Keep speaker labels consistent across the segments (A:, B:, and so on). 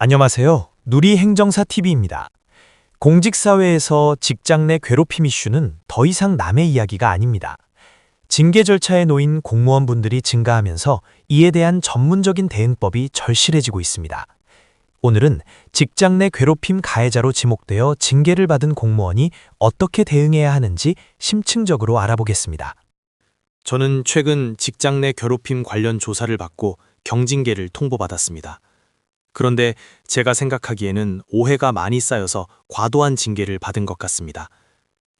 A: 안녕하세요. 누리 행정사 TV입니다. 공직사회에서 직장 내 괴롭힘 이슈는 더 이상 남의 이야기가 아닙니다. 징계 절차에 놓인 공무원분들이 증가하면서 이에 대한 전문적인 대응법이 절실해지고 있습니다. 오늘은 직장 내 괴롭힘 가해자로 지목되어 징계를 받은 공무원이 어떻게 대응해야 하는지 심층적으로 알아보겠습니다. 저는 최근 직장 내 괴롭힘 관련 조사를 받고 경징계를 통보받았습니다. 그런데 제가 생각하기에는 오해가 많이 쌓여서 과도한 징계를 받은 것 같습니다.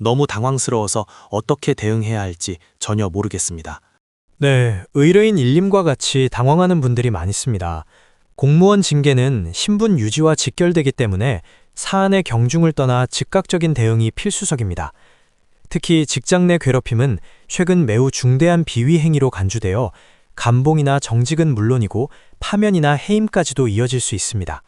A: 너무 당황스러워서 어떻게 대응해야 할지 전혀 모르겠습니다. 네, 의뢰인 일림과 같이 당황하는 분들이 많습니다. 공무원 징계는 신분 유지와 직결되기 때문에 사안의 경중을 떠나 즉각적인 대응이 필수적입니다. 특히 직장 내 괴롭힘은 최근 매우 중대한 비위 행위로 간주되어 감봉이나 정직은 물론이고 파면이나 해임까지도 이어질 수 있습니다.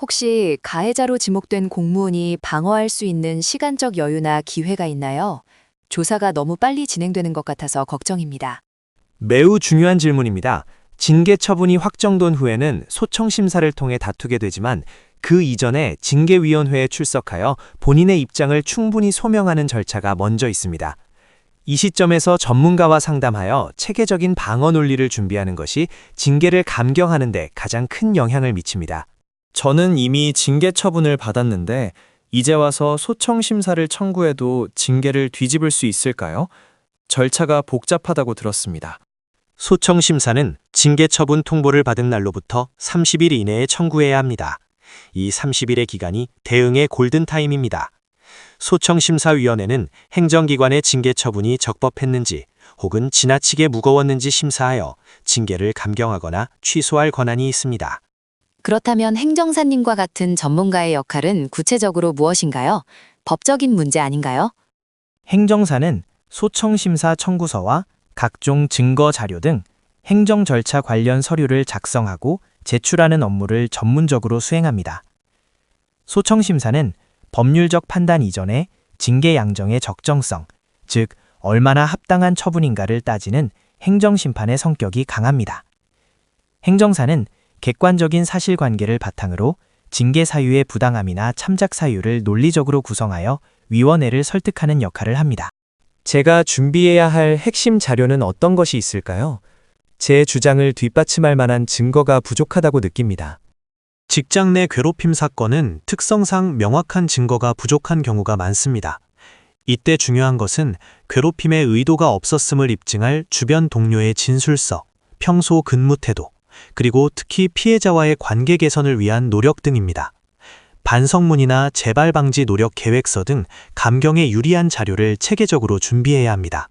B: 혹시 가해자로 지목된 공무원이 방어할 수 있는 시간적 여유나 기회가 있나요? 조사가 너무 빨리 진행되는 것 같아서 걱정입니다.
C: 매우 중요한 질문입니다. 징계 처분이 확정된 후에는 소청 심사를 통해 다투게 되지만 그 이전에 징계위원회에 출석하여 본인의 입장을 충분히 소명하는 절차가 먼저 있습니다. 이 시점에서 전문가와 상담하여 체계적인 방어 논리를 준비하는 것이 징계를 감경하는 데 가장 큰 영향을 미칩니다.
A: 저는 이미 징계 처분을 받았는데 이제 와서 소청 심사를 청구해도 징계를 뒤집을 수 있을까요? 절차가 복잡하다고 들었습니다.
C: 소청 심사는 징계 처분 통보를 받은 날로부터 30일 이내에 청구해야 합니다. 이 30일의 기간이 대응의 골든타임입니다. 소청심사위원회는 행정기관의 징계 처분이 적법했는지 혹은 지나치게 무거웠는지 심사하여 징계를 감경하거나 취소할 권한이 있습니다.
B: 그렇다면 행정사님과 같은 전문가의 역할은 구체적으로 무엇인가요? 법적인 문제 아닌가요?
C: 행정사는 소청심사 청구서와 각종 증거 자료 등 행정 절차 관련 서류를 작성하고 제출하는 업무를 전문적으로 수행합니다. 소청심사는 법률적 판단 이전에 징계 양정의 적정성, 즉 얼마나 합당한 처분인가를 따지는 행정심판의 성격이 강합니다. 행정사는 객관적인 사실관계를 바탕으로 징계 사유의 부당함이나 참작 사유를 논리적으로 구성하여 위원회를 설득하는 역할을 합니다. 제가 준비해야 할 핵심 자료는 어떤 것이 있을까요? 제 주장을 뒷받침할 만한 증거가 부족하다고 느낍니다. 직장 내 괴롭힘 사건은 특성상 명확한 증거가 부족한 경우가 많습니다. 이때 중요한 것은 괴롭힘의 의도가 없었음을 입증할 주변 동료의 진술서, 평소 근무 태도, 그리고 특히 피해자와의 관계 개선을 위한 노력 등입니다. 반성문이나 재발 방지 노력 계획서 등 감경에 유리한 자료를 체계적으로 준비해야 합니다.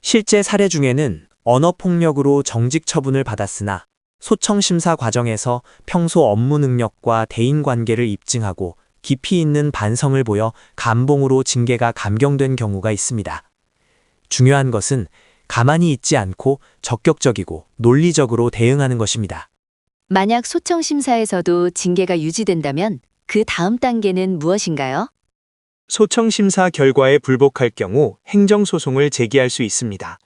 C: 실제 사례 중에는 언어 폭력으로 정직 처분을 받았으나 소청 심사 과정에서 평소 업무 능력과 대인 관계를 입증하고 깊이 있는 반성을 보여 감봉으로 징계가 감경된 경우가 있습니다. 중요한 것은 가만히 있지 않고 적격적이고 논리적으로 대응하는 것입니다.
B: 만약 소청 심사에서도 징계가 유지된다면 그 다음 단계는 무엇인가요?
C: 소청 심사 결과에 불복할 경우 행정 소송을 제기할 수 있습니다.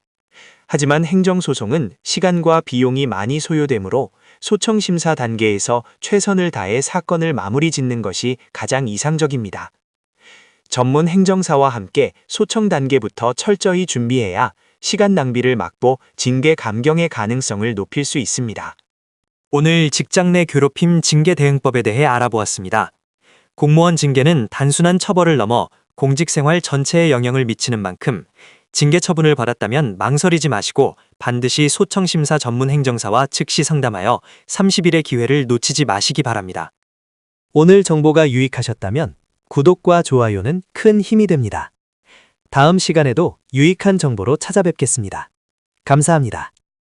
C: 하지만 행정소송은 시간과 비용이 많이 소요되므로 소청 심사 단계에서 최선을 다해 사건을 마무리 짓는 것이 가장 이상적입니다. 전문 행정사와 함께 소청 단계부터 철저히 준비해야 시간 낭비를 막고 징계 감경의 가능성을 높일 수 있습니다. 오늘 직장 내 괴롭힘 징계 대응법에 대해 알아보았습니다. 공무원 징계는 단순한 처벌을 넘어 공직 생활 전체에 영향을 미치는 만큼 징계 처분을 받았다면 망설이지 마시고 반드시 소청심사 전문 행정사와 즉시 상담하여 30일의 기회를 놓치지 마시기 바랍니다. 오늘 정보가 유익하셨다면 구독과 좋아요는 큰 힘이 됩니다. 다음 시간에도 유익한 정보로 찾아뵙겠습니다. 감사합니다.